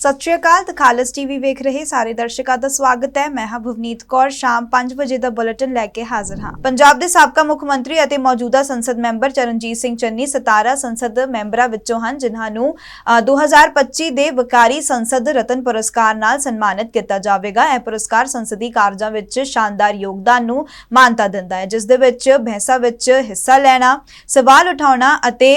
ਸਤਿ ਸ਼੍ਰੀ ਅਕਾਲ ਤਖਾਲਸ ਟੀਵੀ ਵੇਖ ਰਹੇ ਸਾਰੇ ਦਰਸ਼ਕਾਂ ਦਾ ਸਵਾਗਤ ਹੈ। ਮੈਂ ਹਾਂ ਭੁਵਨੀਤ ਕੌਰ ਸ਼ਾਮ 5 ਵਜੇ ਦਾ ਬੁਲੇਟਿਨ ਲੈ ਕੇ ਹਾਜ਼ਰ ਹਾਂ। ਪੰਜਾਬ ਦੇ ਸਾਬਕਾ ਮੁੱਖ ਮੰਤਰੀ ਅਤੇ ਮੌਜੂਦਾ ਸੰਸਦ ਮੈਂਬਰ ਚਰਨਜੀਤ ਸਿੰਘ ਚੰਨੀ 17 ਸੰਸਦ ਮੈਂਬਰਾਂ ਵਿੱਚੋਂ ਹਨ ਜਿਨ੍ਹਾਂ ਨੂੰ ਅ, 2025 ਦੇ ਵਕਾਰੀ ਸੰਸਦ ਰਤਨ ਪੁਰਸਕਾਰ ਨਾਲ ਸਨਮਾਨਿਤ ਕੀਤਾ ਜਾਵੇਗਾ। ਇਹ ਪੁਰਸਕਾਰ ਸੰਸਦੀ ਕਾਰਜਾਂ ਵਿੱਚ ਸ਼ਾਨਦਾਰ ਯੋਗਦਾਨ ਨੂੰ ਮਾਨਤਾ ਦਿੰਦਾ ਹੈ ਜਿਸ ਦੇ ਵਿੱਚ ਬਹਿਸਾਂ ਵਿੱਚ ਹਿੱਸਾ ਲੈਣਾ ਸਵਾਲ ਉਠਾਉਣਾ ਅਤੇ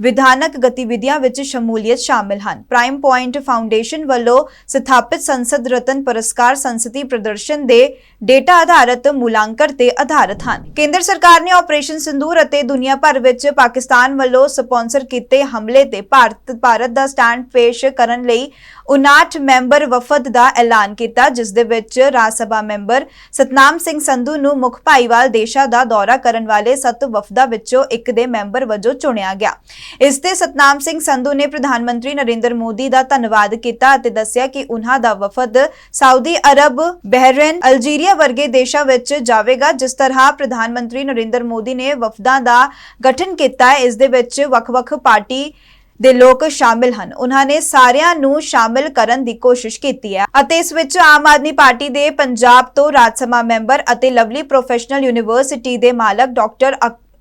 ਵਿਧਾਨਕ ਗਤੀਵਿਧੀਆਂ ਵਿੱਚ ਸ਼ਮੂਲੀਅਤ ਸ਼ਾਮਿਲ ਹਨ। ਪ੍ਰਾਈਮ ਪੁਆਇੰਟ ਫਾਊਂਡੇਸ਼ਨ ਵੱਲੋਂ ਸਥਾਪਿਤ ਸੰਸਦ ਰਤਨ ਪੁਰਸਕਾਰ ਸੰਸਦੀ ਪ੍ਰਦਰਸ਼ਨ ਦੇ ਡੇਟਾ ਆਧਾਰਿਤ ਮੁਲਾਂਕਣ ਤੇ ਆਧਾਰਿਤ ਹਨ। ਕੇਂਦਰ ਸਰਕਾਰ ਨੇ ਆਪਰੇਸ਼ਨ ਸਿੰਦੂਰ ਅਤੇ ਦੁਨੀਆ ਭਰ ਵਿੱਚ ਪਾਕਿਸਤਾਨ ਵੱਲੋਂ ਸਪਾਂਸਰ ਕੀਤੇ ਹਮਲੇ ਤੇ ਭਾਰਤ ਭਾਰਤ ਦਾ ਸਟੈਂਡ ਪੇਸ਼ ਕਰਨ ਲਈ 59 ਮੈਂਬਰ ਵਫਦ ਦਾ ਐਲਾਨ ਕੀਤਾ, ਜਿਸ ਦੇ ਵਿੱਚ ਰਾਜ ਸਭਾ ਮੈਂਬਰ ਸਤਨਾਮ ਸਿੰਘ ਸੰਧੂ ਨੂੰ ਮੁੱਖ ਭਾਈਵਾਲ ਦੇਸ਼ਾਂ ਦਾ ਦੌਰਾ ਕਰਨ ਵਾਲੇ ਸੱਤ ਵਫਦਾਂ ਵਿੱਚੋਂ ਇੱਕ ਦੇ ਮੈਂਬਰ ਵਜੋਂ ਚੁਣਿਆ ਗਿਆ। ਇਸ ਤੇ ਸਤਨਾਮ ਸਿੰਘ ਸੰਧੂ ਨੇ ਪ੍ਰਧਾਨ ਮੰਤਰੀ ਨਰਿੰਦਰ ਮੋਦੀ ਦਾ ਧੰਨਵਾਦ ਕੀਤਾ ਅਤੇ ਦੱਸਿਆ ਕਿ ਉਨ੍ਹਾਂ ਦਾ ਵਫਦ ਸਾਊਦੀ ਅਰਬ ਬਹਿਰੀਨ ਅਲਜੀਰੀਆ ਵਰਗੇ ਦੇਸ਼ਾਂ ਵਿੱਚ ਜਾਵੇਗਾ, ਜਿਸ ਤਰ੍ਹਾਂ ਪ੍ਰਧਾਨ ਮੰਤਰੀ ਨਰਿੰਦਰ ਮੋਦੀ ਨੇ ਵਫਦਾਂ ਦਾ ਗਠਨ ਕੀਤਾ ਹੈ। ਇਸ ਦੇ ਵਿੱਚ ਵੱਖ-ਵੱਖ ਪਾਰਟੀ ਦੇ ਲੋਕ ਸ਼ਾਮਿਲ ਹਨ। ਉਹਨਾਂ ਨੇ ਸਾਰਿਆਂ ਨੂੰ ਸ਼ਾਮਿਲ ਕਰਨ ਦੀ ਕੋਸ਼ਿਸ਼ ਕੀਤੀ ਹੈ ਅਤੇ ਇਸ ਵਿੱਚ ਆਮ ਆਦਮੀ ਪਾਰਟੀ ਦੇ ਪੰਜਾਬ ਤੋਂ ਰਾਜ ਸਭਾ ਮੈਂਬਰ ਅਤੇ ਲਵਲੀ ਪ੍ਰੋਫੈਸ਼ਨਲ ਯੂਨੀਵਰਸਿਟੀ ਦੇ ਮਾਲਕ ਡਾਕਟਰ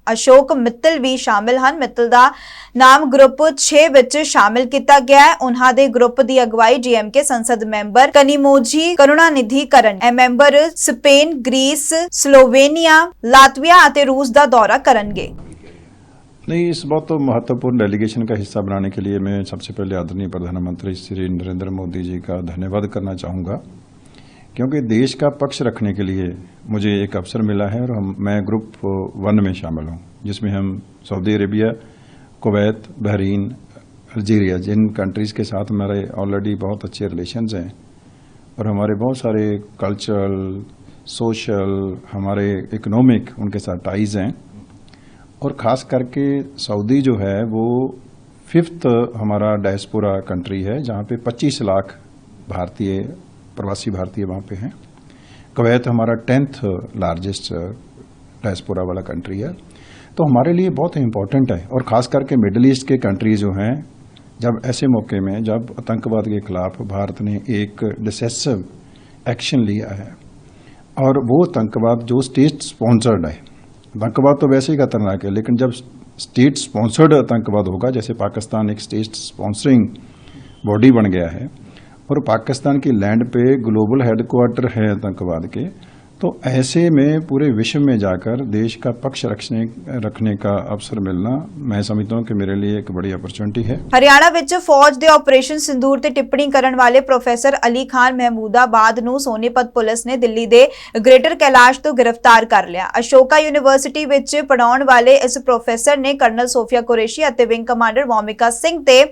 ਅਸ਼ੋਕ ਮਿੱਤਲ ਵੀ ਸ਼ਾਮਿਲ ਹਨ ਮਿੱਤਲ ਦਾ ਨਾਮ ਗਰੁੱਪ 6 ਵਿੱਚ ਸ਼ਾਮਿਲ ਕੀਤਾ ਗਿਆ ਹੈ ਉਹਨਾਂ ਦੇ ਗਰੁੱਪ ਦੀ ਅਗਵਾਈ ਜੀਐਮਕੇ ਸੰਸਦ ਮੈਂਬਰ ਕਨੀਮੋਜੀ ਕਰੁਣਾਨਿਧੀ ਕਰਨ ਇਹ member Spain Greece Slovenia Latvia ਅਤੇ रूस ਦਾ ਦੌਰਾ ਕਰਨਗੇ नहीं इस बहुत तो महत्वपूर्ण डेलीगेशन का हिस्सा बनाने के लिए मैं सबसे पहले आदरणीय प्रधानमंत्री श्री नरेंद्र मोदी जी का धन्यवाद करना चाहूँगा क्योंकि देश का पक्ष रखने के लिए मुझे एक अवसर मिला है और हम, मैं ग्रुप वन में शामिल हूँ, जिसमें हम Saudi Arabia, Kuwait, Bahrain, Algeria, जिन कंट्रीज़ के साथ हमारे ऑलरेडी बहुत अच्छे रिलेशंस हैं और हमारे बहुत सारे कल्चरल सोशल हमारे इकोनॉमिक उनके साथ टाइज हैं और ख़ास करके सऊदी जो है वो फिफ्थ हमारा डायस्पोरा कंट्री है, जहाँ पे 25 लाख भारतीय प्रवासी भारतीय वहाँ पे हैं। कवैत हमारा टेंथ लार्जेस्ट डायस्पोरा वाला कंट्री है। तो हमारे लिए बहुत इम्पोर्टेंट है और ख़ास करके मिडल ईस्ट के कंट्री जो हैं, जब ऐसे मौके में, जब आतंकवाद के खिलाफ भारत ने एक डिसेसिव एक्शन लिया है और वो आतंकवाद जो स्टेट स्पॉन्सर्ड है। आतंकवाद तो वैसे ही खतरनाक है, लेकिन जब स्टेट स्पॉन्सर्ड आतंकवाद होगा, जैसे पाकिस्तान एक स्टेट स्पॉन्सरिंग बॉडी बन गया है और पाकिस्तान की लैंड पे ग्लोबल हेडक्वार्टर है आतंकवाद के तो ऐसे में पूरे विश्व में जाकर देश का पक्ष रखने रखने का अवसर मिलना मैं समझता हूँ कि मेरे लिए एक बड़ी अपॉर्चुनिटी है ਹਰਿਆਣਾ ਵਿੱਚ ਫੌਜ ਦੇ ਆਪਰੇਸ਼ਨ ਸਿੰਦੂਰ ਤੇ ਟਿੱਪਣੀ ਕਰਨ ਵਾਲੇ ਪ੍ਰੋਫੈਸਰ ਅਲੀ ਖਾਨ ਮਹਿਮੂਦਾਬਾਦ ਨੂੰ ਸੋਨੀਪਤ ਪੁਲਿਸ ਨੇ ਦਿੱਲੀ ਦੇ ਗ੍ਰੇਟਰ ਕੈਲਾਸ਼ ਤੋਂ ਗ੍ਰਿਫਤਾਰ ਕਰ ਲਿਆ ਅਸ਼ੋਕਾ ਯੂਨੀਵਰਸਿਟੀ ਵਿੱਚ ਪੜਾਉਣ ਵਾਲੇ ਇਸ ਪ੍ਰੋਫੈਸਰ ਨੇ ਕਰਨਲ ਸੋਫੀਆ ਕੁਰੇਸ਼ੀ ਅਤੇ ਵਿੰਗ ਕਮਾਂਡਰ ਵੋਮਿਕਾ ਸਿੰਘ ਤੇ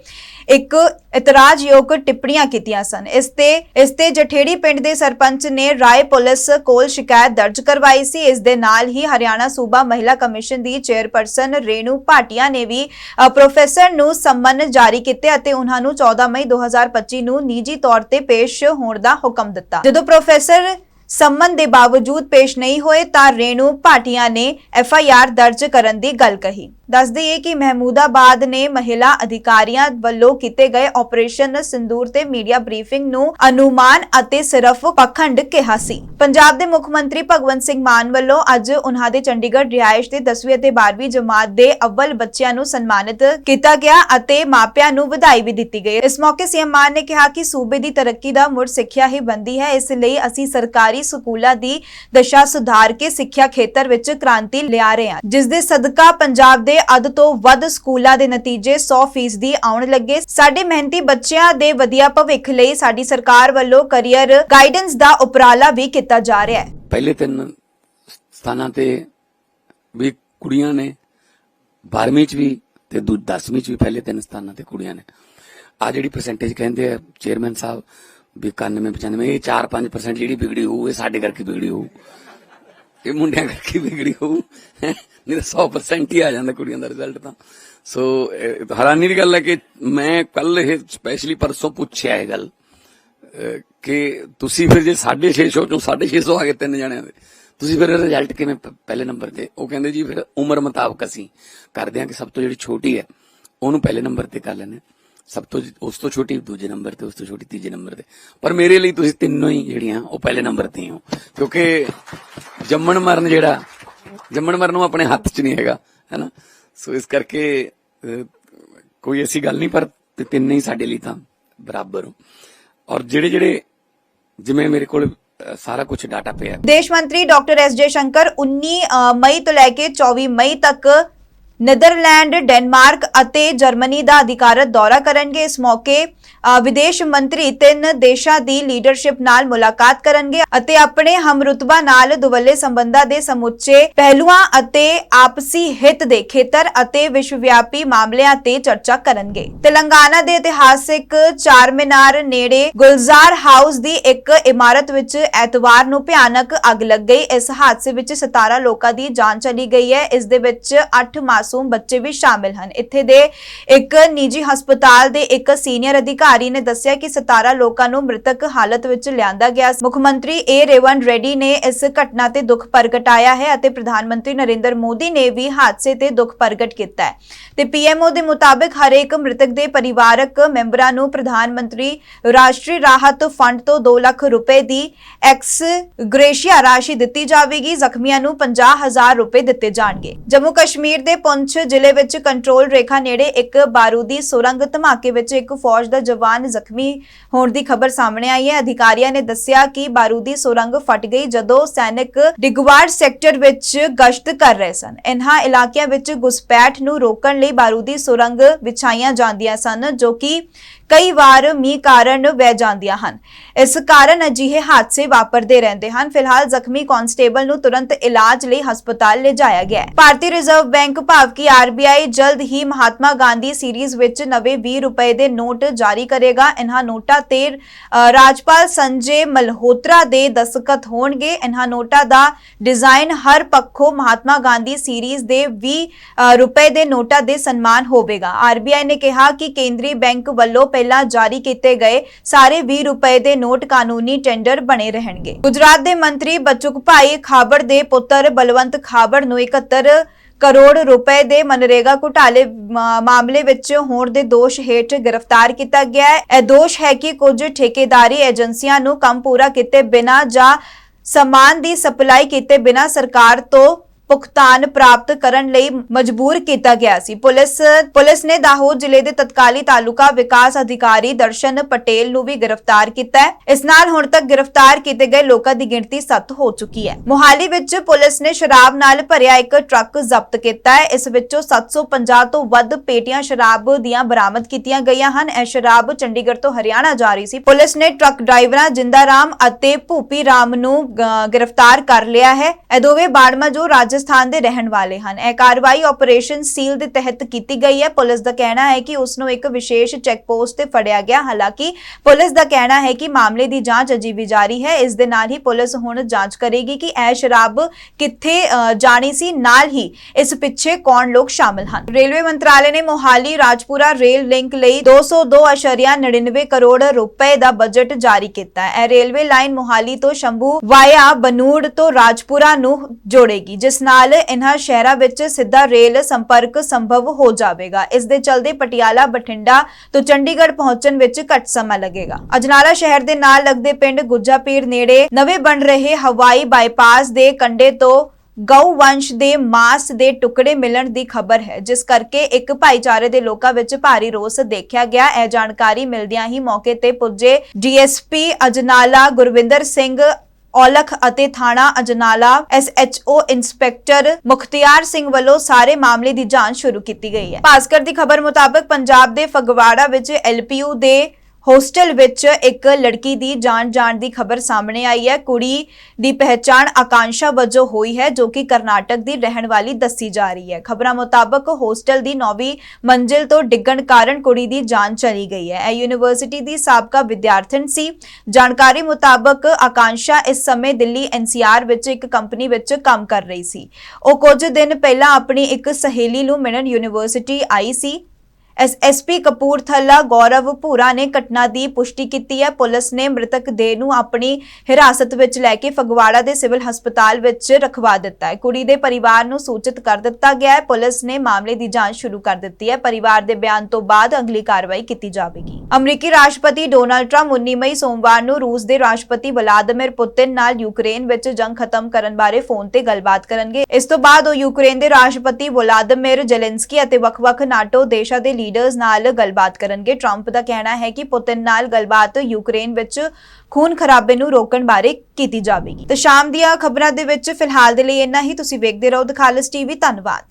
ਇੱਕ ਇਤਰਾਜ਼ਯੋਗ ਟਿੱਪਣੀਆਂ ਕੀਤੀਆਂ ਸਨ ਇਸ ਤੇ ਇਸ ਤੇ ਜਠੇੜੀ ਪਿੰਡ ਦੇ ਸਰਪੰਚ ਨੇ ਰਾਏ ਪੁਲਿਸ ਕੋਲ ਸ਼ਿਕਾਇਤ ਦਰਜ ਕਰਵਾਈ ਸੀ। ਇਸ ਦੇ ਨਾਲ ਹੀ ਹਰਿਆਣਾ ਸੂਬਾ ਮਹਿਲਾ ਕਮਿਸ਼ਨ ਦੀ ਚੇਅਰਪਰਸਨ ਰੇਨੂ ਭਾਟੀਆ ਨੇ ਵੀ ਪ੍ਰੋਫੈਸਰ ਨੂੰ ਸੰਮਨ ਜਾਰੀ ਕੀਤੇ ਅਤੇ ਉਹਨਾਂ ਨੂੰ 14 ਮਈ 2025 ਨੂੰ ਨਿੱਜੀ ਤੌਰ ਤੇ ਪੇਸ਼ ਹੋਣ ਦਾ ਹੁਕਮ ਦਿੱਤਾ। ਜਦੋਂ ਪ੍ਰੋਫੈਸਰ ਸੰਮਨ ਦੇ ਬਾਵਜੂਦ ਪੇਸ਼ ਨਹੀਂ ਹੋਏ ਤਾਂ ਰੇਣੂ ਭਾਟੀਆ ਨੇ ਐਫ ਆਈ ਆਰ ਦਰਜ ਕਰਨ ਦੀ ਗੱਲ ਕਹੀ। ਦੱਸ ਦਈਏ ਕਿ ਮਹਿਮੂਦਾਬਾਦ ਨੇ ਮਹਿਲਾ ਅਧਿਕਾਰੀਆਂ ਵੱਲੋਂ ਕੀਤੇ ਗਏ ਆਪਰੇਸ਼ਨ ਸਿੰਦੂਰ ਤੇ ਮੀਡੀਆ ਬਰੀਫਿੰਗ ਨੂੰ ਅਨੁਮਾਨ ਅਤੇ ਸਿਰਫ ਪਖੰਡ ਕਿਹਾ ਸੀ। ਪੰਜਾਬ ਦੇ ਮੁੱਖ ਮੰਤਰੀ ਭਗਵੰਤ ਸਿੰਘ ਮਾਨ ਵੱਲੋਂ ਅੱਜ ਉਨ੍ਹਾਂ ਦੇ ਚੰਡੀਗੜ੍ਹ ਰਿਹਾਇਸ਼ ਦੇ 10ਵੀਂ ਅਤੇ 12ਵੀਂ ਜਮਾਤ ਦੇ ਅਵਲ ਬੱਚਿਆਂ ਨੂੰ ਸਨਮਾਨਿਤ ਕੀਤਾ ਗਿਆ ਅਤੇ ਮਾਪਿਆਂ ਨੂੰ ਵਧਾਈ ਵੀ ਦਿੱਤੀ ਗਈ। ਇਸ ਮੌਕੇ ਸੀਐਮ ਮਾਨ ਨੇ ਕਿਹਾ ਕਿ ਸੂਬੇ ਦੀ ਤਰੱਕੀ ਦਾ ਮੁੜ ਸਿੱਖਿਆ ਹੀ ਬੰਦੀ ਹੈ। ਇਸ ਲਈ ਅਸੀਂ ਸਰਕਾਰੀ ਸਕੂਲਾਂ ਦੀ ਦਸ਼ਾ ਸੁਧਾਰ ਕੇ ਸਿੱਖਿਆ ਖੇਤਰ ਵਿੱਚ ਕ੍ਰਾਂਤੀ ਲਿਆ ਰਹੇ ਹਾਂ। ਜਿਸ ਦੇ ਸਦਕਾ ਪੰਜਾਬ ਦੇ ਅੱਧ ਤੋਂ ਵੱਧ ਸਕੂਲਾਂ ਦੇ ਨਤੀਜੇ 100% ਦੀ ਆਉਣ ਲੱਗੇ। ਸਾਡੇ ਮਿਹਨਤੀ ਬੱਚਿਆਂ ਦੇ ਵਧੀਆ ਭਵਿੱਖ ਲਈ ਸਾਡੀ ਸਰਕਾਰ ਵੱਲੋਂ ਕੈਰੀਅਰ ਗਾਈਡੈਂਸ ਦਾ ਉਪਰਾਲਾ ਵੀ ਕੀਤਾ ਜਾ ਰਿਹਾ ਹੈ। ਪਹਿਲੇ ਤਿੰਨ ਸਥਾਨਾਂ ਤੇ ਵੀ ਕੁੜੀਆਂ ਨੇ 12ਵੀਂ ਚ ਵੀ ਤੇ 10ਵੀਂ ਚ ਵੀ ਪਹਿਲੇ ਤਿੰਨ ਸਥਾਨਾਂ ਤੇ ਕੁੜੀਆਂ ਨੇ। ਆ ਜਿਹੜੀ ਪਰਸੈਂਟੇਜ ਕਹਿੰਦੇ ਆ ਚੇਅਰਮੈਨ ਸਾਹਿਬ ਵੀ 91 95 ਇਹ 4-5% ਜਿਹੜੀ ਵਿਗੜੀ ਹੋਊ, ਇਹ ਸਾਡੇ ਕਰਕੇ ਵਿਗੜੀ ਹੋਊ। ਇਹ ਮੁੰਡਿਆਂ ਕਰਕੇ ਵਿਗੜੀ ਹੋਊ। ਨਹੀਂ ਤਾਂ 100% ਹੀ ਆ ਜਾਂਦਾ ਕੁੜੀਆਂ ਦਾ ਰਿਜ਼ਲਟ ਤਾਂ। ਸੋ ਹੈਰਾਨੀ ਦੀ ਗੱਲ ਹੈ ਕਿ ਮੈਂ ਕੱਲ ਇਹ ਸਪੈਸ਼ਲੀ ਪਰਸੋਂ ਪੁੱਛਿਆ ਇਹ ਗੱਲ ਕਿ ਤੁਸੀਂ ਫਿਰ ਜੇ 650 ਚੋਂ 650 ਆ ਗਏ ਤਿੰਨ ਜਣਿਆਂ ਦੇ, ਤੁਸੀਂ ਫਿਰ ਰਿਜ਼ਲਟ ਕਿਵੇਂ ਪਹਿਲੇ ਨੰਬਰ ਤੇ? ਉਹ ਕਹਿੰਦੇ ਜੀ, ਫਿਰ ਉਮਰ ਮੁਤਾਬਕ ਅਸੀਂ ਕਰਦੇ ਹਾਂ ਕਿ ਸਭ ਤੋਂ ਜਿਹੜੀ ਛੋਟੀ ਹੈ, ਉਹਨੂੰ ਪਹਿਲੇ ਨੰਬਰ ਤੇ ਕਰ ਲੈਣੇ ਸਭ ਤੋਂ ਉਸ ਤੋਂ ਛੋਟੀ ਦੂਜੇ ਨੰਬਰ ਤੇ ਉਸ ਤੋਂ ਛੋਟੀ ਤੀਜੇ ਨੰਬਰ ਤੇ ਪਰ ਮੇਰੇ ਲਈ ਤੁਸੀਂ ਤਿੰਨੋਂ ਹੀ ਜਿਹੜੀਆਂ ਉਹ ਪਹਿਲੇ ਨੰਬਰ ਤੇ ਹੋ ਕਿਉਂਕਿ ਜੰਮਣ ਮਰਨ ਜਿਹੜਾ ਜੰਮਣ ਮਰਨ ਉਹ ਆਪਣੇ ਹੱਥ 'ਚ ਨਹੀਂ ਹੈਗਾ ਹੈਨਾ ਸੋ ਇਸ ਕਰਕੇ ਅਹ, ਕੋਈ ਐਸੀ ਗੱਲ ਨਹੀਂ ਪਰ ਤੇ ਤਿੰਨੇ ਹੀ ਸਾਡੇ ਲਈ ਤਾਂ ਬਰਾਬਰ ਹੋ ਔਰ ਜਿਹੜੇ ਜਿਹੜੇ ਜਿਵੇਂ ਮੇਰੇ ਕੋਲ ਅਹ, ਸਾਰਾ ਕੁਝ ਡਾਟਾ ਪਿਆ ਵਿਦੇਸ਼ ਮੰਤਰੀ ਡਾਕਟਰ ਐਸ ਜੇ ਸ਼ੰਕਰ 19 ਅ, ਮਈ ਤੋਂ ਲੈ ਕੇ 24 ਮਈ ਤੱਕ ਨੈਦਰਲੈਂਡ, ਡੈਨਮਾਰਕ ਅਤੇ ਜਰਮਨੀ ਦਾ ਅਧਿਕਾਰਤ ਦੌਰਾ ਕਰਨਗੇ। ਇਸ ਮੌਕੇ ਵਿਦੇਸ਼ ਮੰਤਰੀ ਤਿੰਨ ਦੇਸ਼ਾਂ ਦੀ ਲੀਡਰਸ਼ਿਪ ਨਾਲ ਮੁਲਾਕਾਤ ਕਰਨਗੇ ਅਤੇ ਆਪਣੇ ਹਮਰੁਤਬਾ ਨਾਲ ਦੁਵੱਲੇ ਸੰਬੰਧਾਂ ਦੇ ਸਮੁੱਚੇ ਪਹਿਲੂਆਂ ਅਤੇ ਆਪਸੀ ਹਿੱਤ ਦੇ ਖੇਤਰ ਅਤੇ ਵਿਸ਼ਵਵਿਆਪੀ ਮਾਮਲਿਆਂ ਤੇ ਚਰਚਾ ਕਰਨਗੇ। ਤੇਲੰਗਾਨਾ ਦੇ ਇਤਿਹਾਸਿਕ ਚਾਰ ਮੀਨਾਰ ਨੇੜੇ ਗੁਲਜ਼ਾਰ ਹਾਊਸ ਦੀ ਇੱਕ ਇਮਾਰਤ ਵਿੱਚ ਐਤਵਾਰ ਨੂੰ ਭਿਆਨਕ ਅੱਗ ਲੱਗ ਗਈ। ਇਸ ਹਾਦਸੇ ਵਿੱਚ 17 ਲੋਕਾਂ ਦੀ ਜਾਨ ਚਲੀ ਗਈ ਹੈ। ਇਸ ਦੇ ਵਿੱਚ 8 ਮਾਸੂਮ ਬੱਚੇ ਵੀ ਸ਼ਾਮਿਲ ਹਨ। ਇੱਥੇ ਦੇ ਇੱਕ ਨਿੱਜੀ ਹਸਪਤਾਲ ਦੇ ਇੱਕ ਸੀਨੀਅਰ ਅਧਿਕਾਰੀ ਨੇ ਦੱਸਿਆ ਕਿ 17 ਲੋਕਾਂ ਨੂੰ ਮ੍ਰਿਤਕ ਹਾਲਤ ਵਿੱਚ ਲਿਆਂਦਾ ਗਿਆ ਮੁੱਖ ਮੰਤਰੀ ਏ ਰੇਵਨ ਰੈਡੀ ਨੇ ਇਸ ਘਟਨਾ ਤੇ ਦੁੱਖ ਪ੍ਰਗਟਾਇਆ ਹੈ ਅਤੇ ਪ੍ਰਧਾਨ ਮੰਤਰੀ ਨਰਿੰਦਰ ਮੋਦੀ ਨੇ ਵੀ ਹਾਦਸੇ ਤੇ ਦੁੱਖ ਪ੍ਰਗਟ ਕੀਤਾ ਹੈ। ਤੇ ਪੀਐਮਓ ਦੇ ਮੁਤਾਬਕ ਹਰੇਕ ਮ੍ਰਿਤਕ ਦੇ ਪਰਿਵਾਰਕ ਮੈਂਬਰਾਂ ਨੂੰ ਪ੍ਰਧਾਨ ਮੰਤਰੀ ਰਾਸ਼ਟਰੀ ਰਾਹਤ ਫੰਡ ਤੋਂ 2 ਲੱਖ ਰੁਪਏ ਦੀ ਐਕਸ ਗ੍ਰੇਸ਼ੀਆ ਰਾਸ਼ੀ ਦਿੱਤੀ ਜਾਵੇਗੀ। ਜ਼ਖਮੀਆਂ ਨੂੰ 50000 ਰੁਪਏ ਦਿੱਤੇ ਜਾਣਗੇ। ਜੰਮੂ ਕਸ਼ਮੀਰ ਦੇ ਪੁੰਛ ਜ਼ਿਲ੍ਹੇ ਵਿੱਚ ਕੰਟਰੋਲ ਰੇਖਾ ਨੇੜੇ ਇੱਕ ਬਾਰੂਦੀ ਸੁਰੰਗ ਧਮਾਕੇ ਵਿੱਚ ਇੱਕ ਫੌਜ ਦਾ ਜਵਾਨ ਜ਼ਖਮੀ ਹੋਣ ਦੀ ਖਬਰ ਸਾਹਮਣੇ ਆਈ ਹੈ। ਅਧਿਕਾਰੀਆਂ ਨੇ ਦੱਸਿਆ ਕਿ ਬਾਰੂਦੀ ਸੁਰੰਗ ਫਟ ਗਈ ਜਦੋਂ ਸੈਨਿਕ ਡਿਗਵਾਰ ਸੈਕਟਰ ਵਿੱਚ ਗਸ਼ਤ ਕਰ ਰਹੇ ਸਨ। ਇਨ੍ਹਾਂ ਇਲਾਕਿਆਂ ਵਿੱਚ ਘੁਸਪੈਠ ਨੂੰ ਰੋਕਣ ਲਈ ਬਾਰੂਦੀ ਸੁਰੰਗ ਵਿਛਾਈਆਂ ਜਾਂਦੀਆਂ ਸਨ, ਜੋ ਕਿ ਕਈ ਵਾਰ ਮੀਂਹ ਕਾਰਨ ਵਹਿ ਜਾਂਦੀਆਂ ਹਨ। ਇਸ ਕਾਰਨ ਅਜਿਹੇ ਹਾਦਸੇ ਵਾਪਰਦੇ ਰਹਿੰਦੇ ਹਨ। ਫਿਲਹਾਲ ਜ਼ਖਮੀ ਕਾਂਸਟੇਬਲ ਨੂੰ ਤੁਰੰਤ ਇਲਾਜ ਲਈ ਹਸਪਤਾਲ ਲਿਜਾਇਆ ਗਿਆ ਹੈ। ਭਾਰਤੀ ਰਿਜ਼ਰਵ ਬੈਂਕ ਭਾਵ ਕਿ ਆਰਬੀਆਈ ਜਲਦ ਹੀ ਮਹਾਤਮਾ ਗਾਂਧੀ ਸੀਰੀਜ਼ ਵਿੱਚ ਨਵੇਂ 20 ਰੁਪਏ ਦੇ ਨੋਟ ਜਾਰੀ ਕਰੇਗਾ। ਇਹਨਾਂ ਨੋਟਾਂ ਤੇ ਰਾਜਪਾਲ ਸੰਜੇ ਮਲਹੋਤਰਾ ਦੇ ਦਸਤਖਤ ਹੋਣਗੇ। ਇਹਨਾਂ ਨੋਟਾਂ ਦਾ ਡਿਜ਼ਾਈਨ ਹਰ ਪੱਖੋਂ ਮਹਾਤਮਾ ਗਾਂਧੀ ਸੀਰੀਜ਼ ਦੇ 20 ਰੁਪਏ ਦੇ ਨੋਟਾਂ ਦੇ ਸਨਮਾਨ ਹੋਵੇਗਾ। ਆਰਬੀਆਈ ਨੇ ਕਿਹਾ ਕਿ ਕੇਂਦਰੀ ਬੈਂਕ ਵੱਲੋਂ ਪਹਿਲਾਂ ਜਾਰੀ ਕੀਤੇ ਗਏ ਸਾਰੇ 20 ਰੁਪਏ ਦੇ ਨੋਟ ਕਾਨੂੰਨੀ ਟੈਂਡਰ ਬਣੇ ਰਹਿਣਗੇ। ਗੁਜਰਾਤ ਦੇ ਮੰਤਰੀ ਬਚੁਕ ਭਾਈ ਖਾਬੜ ਦੇ ਪੁੱਤਰ ਬਲਵੰਤ ਖਾਬੜ ਨੂੰ 71 ਕਰੋੜ ਰੁਪਏ ਦੇ ਮਨਰੇਗਾ ਘੁਟਾਲੇ ਮਾਮਲੇ ਵਿੱਚ ਹੋਣ ਦੇ ਦੋਸ਼ ਹੇਠ ਗ੍ਰਿਫਤਾਰ ਕੀਤਾ ਗਿਆ ਹੈ। ਇਹ ਦੋਸ਼ ਹੈ ਕਿ ਕੁਝ ਠੇਕੇਦਾਰੀ ਏਜੰਸੀਆਂ ਨੂੰ ਕੰਮ ਪੂਰਾ ਕੀਤੇ ਬਿਨਾਂ ਜਾਂ ਸਮਾਨ ਦੀ ਸਪਲਾਈ ਕੀਤੇ ਬਿਨਾਂ ਸਰਕਾਰ ਤੋਂ ਭੁਗਤਾਨ ਪ੍ਰਾਪਤ ਕਰਨ ਲਈ ਮਜਬੂਰ ਕੀਤਾ ਗਿਆ ਸੀ। ਪੁਲਿਸ ਪੁਲਿਸ ਨੇ ਦਾਹੋਦ ਜ਼ਿਲ੍ਹੇ ਦੇ ਤਤਕਾਲੀ ਤਾਲੁਕਾ ਵਿਕਾਸ ਅਧਿਕਾਰੀ ਦਰਸ਼ਨ ਪਟੇਲ ਨੂੰ ਵੀ ਗ੍ਰਿਫਤਾਰ ਕੀਤਾ ਹੈ। ਇਸ ਨਾਲ ਹੁਣ ਤੱਕ ਗ੍ਰਿਫਤਾਰ ਕੀਤੇ ਗਏ ਲੋਕਾਂ ਦੀ ਗਿਣਤੀ 7 ਹੋ ਚੁੱਕੀ ਹੈ। ਮੋਹਾਲੀ ਵਿੱਚ ਪੁਲਿਸ ਨੇ ਸ਼ਰਾਬ ਨਾਲ ਭਰਿਆ ਇੱਕ ਟਰੱਕ ਜ਼ਬਤ ਕੀਤਾ ਹੈ। ਇਸ ਵਿੱਚੋਂ 750 ਤੋਂ ਵੱਧ ਪੇਟੀਆਂ ਸ਼ਰਾਬ ਦੀਆਂ ਬਰਾਮਦ ਕੀਤੀਆਂ ਗਈਆਂ ਹਨ। ਇਹ ਸ਼ਰਾਬ ਚੰਡੀਗੜ੍ਹ ਤੋਂ ਹਰਿਆਣਾ ਜਾ ਰਹੀ ਸੀ। ਪੁਲਿਸ ਨੇ ਟਰੱਕ ਡਰਾਈਵਰਾਂ ਜਿੰਦਾ ਰਾਮ ਅਤੇ ਭੂਪੀ ਰਾਮ ਨੂੰ ਗ੍ਰਿਫਤਾਰ ਕਰ ਲਿਆ ਹੈ। ਇਹ ਦੋਵੇਂ ਬਾੜਮਾ ਜੋ ਰਾਜਸਥਾਨ ਦੇ ਰਹਿਣ ਵਾਲੇ ਹਨ। ਇਹ ਕਾਰਵਾਈ ਆਪਰੇਸ਼ਨ ਸੀਲ ਦੇ ਤਹਿਤ ਕੀਤੀ ਗਈ ਹੈ। ਪੁਲਿਸ ਦਾ ਕਹਿਣਾ ਹੈ ਕਿ ਉਸ ਨੂੰ ਇੱਕ ਵਿਸ਼ੇਸ਼ ਚੈੱਕ ਪੋਸਟ ਤੇ ਫੜਿਆ ਗਿਆ। ਹਾਲਾਂਕਿ ਪੁਲਿਸ ਦਾ ਕਹਿਣਾ ਹੈ ਕਿ ਮਾਮਲੇ ਦੀ ਜਾਂਚ ਅਜੇ ਵੀ ਜਾਰੀ ਹੈ। ਇਸ ਦੇ ਨਾਲ ਹੀ ਪੁਲਿਸ ਹੁਣ ਜਾਂਚ ਕਰੇਗੀ ਕਿ ਇਹ ਸ਼ਰਾਬ ਕਿੱਥੇ ਜਾਣੀ ਸੀ। ਨਾਲ ਹੀ ਇਸ ਪਿੱਛੇ ਕੌਣ ਲੋਕ ਸ਼ਾਮਲ ਹਨ। ਰੇਲਵੇ ਮੰਤਰਾਲੇ ਨੇ ਮੋਹਾਲੀ ਰਾਜਪੁਰਾ ਰੇਲ ਲਿੰਕ ਲਈ 202.99 ਕਰੋੜ ਰੁਪਏ ਦਾ ਬਜਟ ਜਾਰੀ ਕੀਤਾ ਹੈ। ਇਹ ਰੇਲਵੇ ਲਾਈਨ ਮੋਹਾਲੀ ਤੋਂ ਸ਼ੰਭੂ ਵਾਇਆ ਬਨੂੜ ਤੋਂ ਰਾਜਪੁਰਾ ਨੂੰ ਜੋੜੇਗੀ, ਜਿਸ ਨਾਲ ਇਹਨਾਂ ਸ਼ਹਿਰਾਂ ਵਿੱਚ ਸਿੱਧਾ ਰੇਲ ਸੰਪਰਕ ਸੰਭਵ ਹੋ ਜਾਵੇਗਾ। ਇਸ ਦੇ ਚਲਦੇ ਪਟਿਆਲਾ, ਬਠਿੰਡਾ ਤੋਂ ਚੰਡੀਗੜ੍ਹ ਪਹੁੰਚਣ ਵਿੱਚ ਘੱਟ ਸਮਾਂ ਲੱਗੇਗਾ। ਅਜਨਾਲਾ ਸ਼ਹਿਰ ਦੇ ਨਾਲ ਲੱਗਦੇ ਪਿੰਡ ਗੁੱਜਾਪੀਰ ਨੇੜੇ ਨਵੇਂ ਬਣ ਰਹੇ ਹਵਾਈ ਬਾਈਪਾਸ ਦੇ ਕੰਢੇ ਤੋਂ ਗਊ ਵੰਸ਼ ਦੇ ਮਾਸ ਦੇ ਟੁਕੜੇ ਮਿਲਣ ਦੀ ਖਬਰ ਹੈ, ਜਿਸ ਕਰਕੇ ਇੱਕ ਭਾਈਚਾਰੇ ਦੇ ਲੋਕਾਂ ਵਿੱਚ ਭਾਰੀ ਰੋਸ ਦੇਖਿਆ ਗਿਆ। ਇਹ ਜਾਣਕਾਰੀ ਮਿਲਦਿਆਂ ਹੀ ਮੌਕੇ ਤੇ ਪੁੱਜੇ ਡੀਐਸਪੀ ਅਜਨਾਲਾ ਗੁਰਵਿੰਦਰ ਸਿੰਘ ਔਲਖ ਅਤੇ ਥਾਣਾ ਅਜਨਾਲਾ ਐਸਐਚਓ ਇੰਸਪੈਕਟਰ ਮੁਖਤਿਆਰ ਸਿੰਘ ਵੱਲੋਂ ਸਾਰੇ ਮਾਮਲੇ ਦੀ ਜਾਂਚ ਸ਼ੁਰੂ ਕੀਤੀ ਗਈ ਹੈ। ਭਾਸਕਰ ਦੀ ਖਬਰ ਮੁਤਾਬਕ ਪੰਜਾਬ ਦੇ ਫਗਵਾੜਾ ਵਿੱਚ ਐਲਪੀਯੂ ਦੇ ਹੋਸਟਲ ਵਿੱਚ ਇੱਕ ਲੜਕੀ ਦੀ ਜਾਨ ਜਾਣ ਦੀ ਖਬਰ ਸਾਹਮਣੇ ਆਈ ਹੈ। ਕੁੜੀ ਦੀ ਪਹਿਚਾਣ ਆਕਾਂਸ਼ਾ ਵਜੋਂ ਹੋਈ ਹੈ, ਜੋ ਕਿ ਕਰਨਾਟਕ ਦੀ ਰਹਿਣ ਵਾਲੀ ਦੱਸੀ ਜਾ ਰਹੀ ਹੈ। ਖਬਰਾਂ ਮੁਤਾਬਕ ਹੋਸਟਲ ਦੀ 9ਵੀਂ ਮੰਜ਼ਿਲ ਤੋਂ ਡਿੱਗਣ ਕਾਰਨ ਕੁੜੀ ਦੀ ਜਾਨ ਚਲੀ ਗਈ ਹੈ। ਇਹ ਯੂਨੀਵਰਸਿਟੀ ਦੀ ਸਾਬਕਾ ਵਿਦਿਆਰਥਣ ਸੀ। ਜਾਣਕਾਰੀ ਮੁਤਾਬਕ ਆਕਾਂਸ਼ਾ ਇਸ ਸਮੇਂ ਦਿੱਲੀ ਐਨਸੀਆਰ ਵਿੱਚ ਇੱਕ ਕੰਪਨੀ ਵਿੱਚ ਕੰਮ ਕਰ ਰਹੀ ਸੀ। ਉਹ ਕੁਝ ਦਿਨ ਪਹਿਲਾਂ ਆਪਣੀ ਇੱਕ ਸਹੇਲੀ ਨੂੰ ਮਿਲਣ ਯੂਨੀਵਰਸਿਟੀ ਆਈ ਸੀ। ਐਸਐਸਪੀ ਕਪੂਰਥਲਾ ਗੌਰਵ ਭੂਰਾ ਨੇ ਘਟਨਾ ਦੀ ਪੁਸ਼ਟੀ ਕੀਤੀ ਹੈ। ਪੁਲਿਸ ਨੇ ਮ੍ਰਿਤਕ ਦੇਹ ਨੂੰ ਆਪਣੀ ਹਿਰਾਸਤ ਵਿੱਚ ਲੈ ਕੇ ਫਗਵਾੜਾ ਦੇ ਸਿਵਲ ਹਸਪਤਾਲ ਵਿੱਚ ਰਖਵਾ ਦਿੱਤਾ ਹੈ। ਕੁੜੀ ਦੇ ਪਰਿਵਾਰ ਨੂੰ ਸੂਚਿਤ ਕਰ ਦਿੱਤਾ ਗਿਆ ਹੈ। ਪੁਲਿਸ ਨੇ ਮਾਮਲੇ ਦੀ ਜਾਂਚ ਸ਼ੁਰੂ ਕਰ ਦਿੱਤੀ ਹੈ। ਪਰਿਵਾਰ ਦੇ ਬਿਆਨ ਤੋਂ ਬਾਅਦ ਅਗਲੀ ਕਾਰਵਾਈ ਕੀਤੀ ਜਾਵੇਗੀ। ਅਮਰੀਕੀ ਰਾਸ਼ਟਰਪਤੀ ਡੋਨਾਲਡ ਟਰੰਪ 19 ਮਈ ਸੋਮਵਾਰ ਨੂੰ ਰੂਸ ਦੇ ਰਾਸ਼ਟਰਪਤੀ ਵਲਾਦੀਮਿਰ ਪੁਤਿਨ ਨਾਲ ਯੂਕਰੇਨ ਵਿੱਚ ਜੰਗ ਖਤਮ ਕਰਨ ਬਾਰੇ ਫੋਨ ਤੇ ਗੱਲਬਾਤ ਕਰਨਗੇ। ਇਸ ਤੋਂ ਬਾਅਦ ਉਹ ਯੂਕਰੇਨ ਦੇ ਰਾਸ਼ਟਰਪਤੀ ਵਲਾਦੀਮਿਰ ਜ਼ੈਲੈਂਸਕੀ ਅਤੇ ਵੱਖ-ਵੱਖ ਨਾਟੋ ਦੇਸ਼ਾਂ ਦੇ ਲੀਡਰਸ ਨਾਲ ਗੱਲਬਾਤ ਕਰਨਗੇ। ਟਰੰਪ ਦਾ ਕਹਿਣਾ ਹੈ ਕਿ ਪੁਤਿਨ ਨਾਲ ਗੱਲਬਾਤ ਯੂਕਰੇਨ ਵਿੱਚ ਖੂਨ ਖਰਾਬੇ ਨੂੰ ਰੋਕਣ ਬਾਰੇ ਕੀਤੀ ਜਾਵੇਗੀ। ਤੇ ਸ਼ਾਮ ਦੀਆਂ ਖਬਰਾਂ ਦੇ ਵਿੱਚ ਫਿਲਹਾਲ ਦੇ ਲਈ ਇੰਨਾ ਹੀ। ਤੁਸੀਂ ਵੇਖਦੇ ਰਹੋ ਦਖਾਲਸ ਟੀਵੀ ਧੰਨਵਾਦ।